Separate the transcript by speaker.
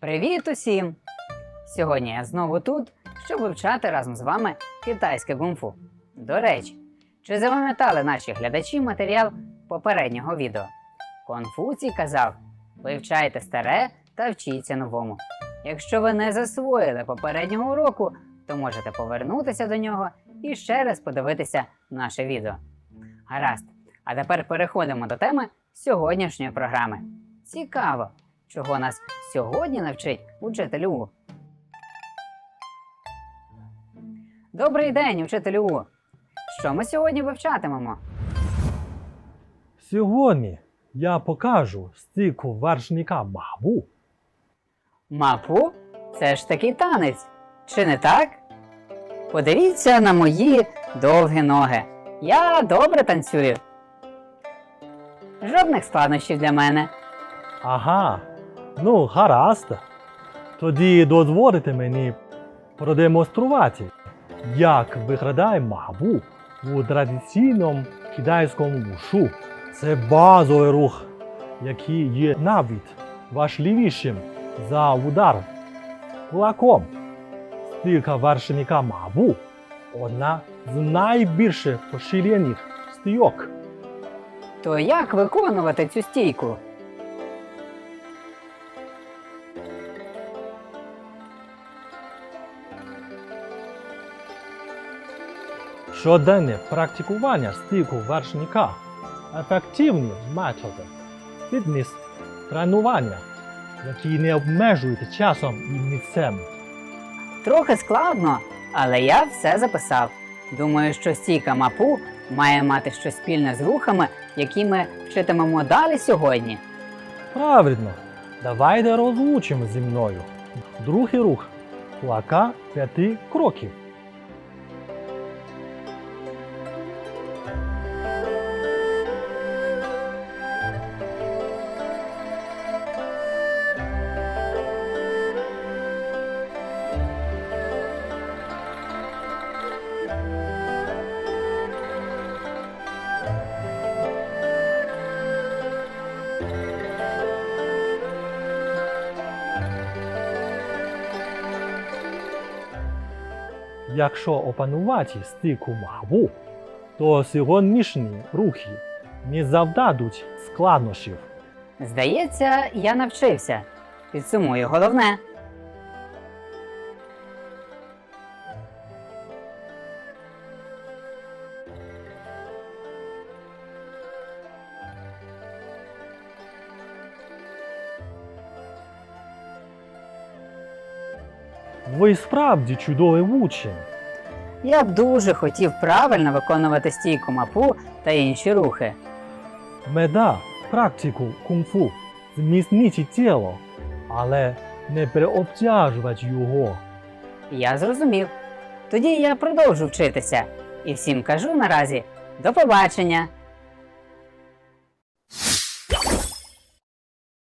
Speaker 1: Привіт усім! Сьогодні я знову тут, щоб вивчати разом з вами китайське кунг-фу. До речі, чи запам'ятали наші глядачі матеріал попереднього відео? Конфуцій казав: вивчайте старе та вчіться новому. Якщо ви не засвоїли попереднього уроку, то можете повернутися до нього і ще раз подивитися наше відео. Гаразд. А тепер переходимо до теми сьогоднішньої програми. Цікаво, чого нас сьогодні навчить учитель У. Добрий день, учитель У. Що ми сьогодні вивчатимемо?
Speaker 2: Сьогодні я покажу стійку вершника Мабу.
Speaker 1: Мапу? Це ж такий танець, чи не так? Подивіться на мої довгі ноги. Я добре танцюю. Жодних складнощів для мене.
Speaker 2: Ага, ну гаразд. Тоді дозволите мені продемонструвати, як виглядає Мабу у традиційному китайському вушу. Це базовий рух, який є навіть важливішим за удар кулаком. Стійка вершника Мабу одна з найбільш поширених стійок.
Speaker 1: То як виконувати цю стійку?
Speaker 2: Щоденне практикування стійку вершника ефективні методи фітнес тренування, які не обмежують часом і місцем.
Speaker 1: Трохи складно, але я все записав. Думаю, що стійка мапу має мати щось спільне з рухами, які ми вчитимемо далі сьогодні.
Speaker 2: Правильно, давайте розлучимо зі мною. Другий рух кулака п'яти кроків. Якщо опанувати стику маву, то сьогоднішні рухи не завдадуть складнощів.
Speaker 1: Здається, я навчився. Підсумую головне.
Speaker 2: Ви справді чудовий учень.
Speaker 1: Я б дуже хотів правильно виконувати стійку мапу та інші рухи.
Speaker 2: Мета практику кунг-фу зміцнити тіло, але не переобтяжувати його.
Speaker 1: Я зрозумів. Тоді я продовжу вчитися. І всім кажу наразі до побачення!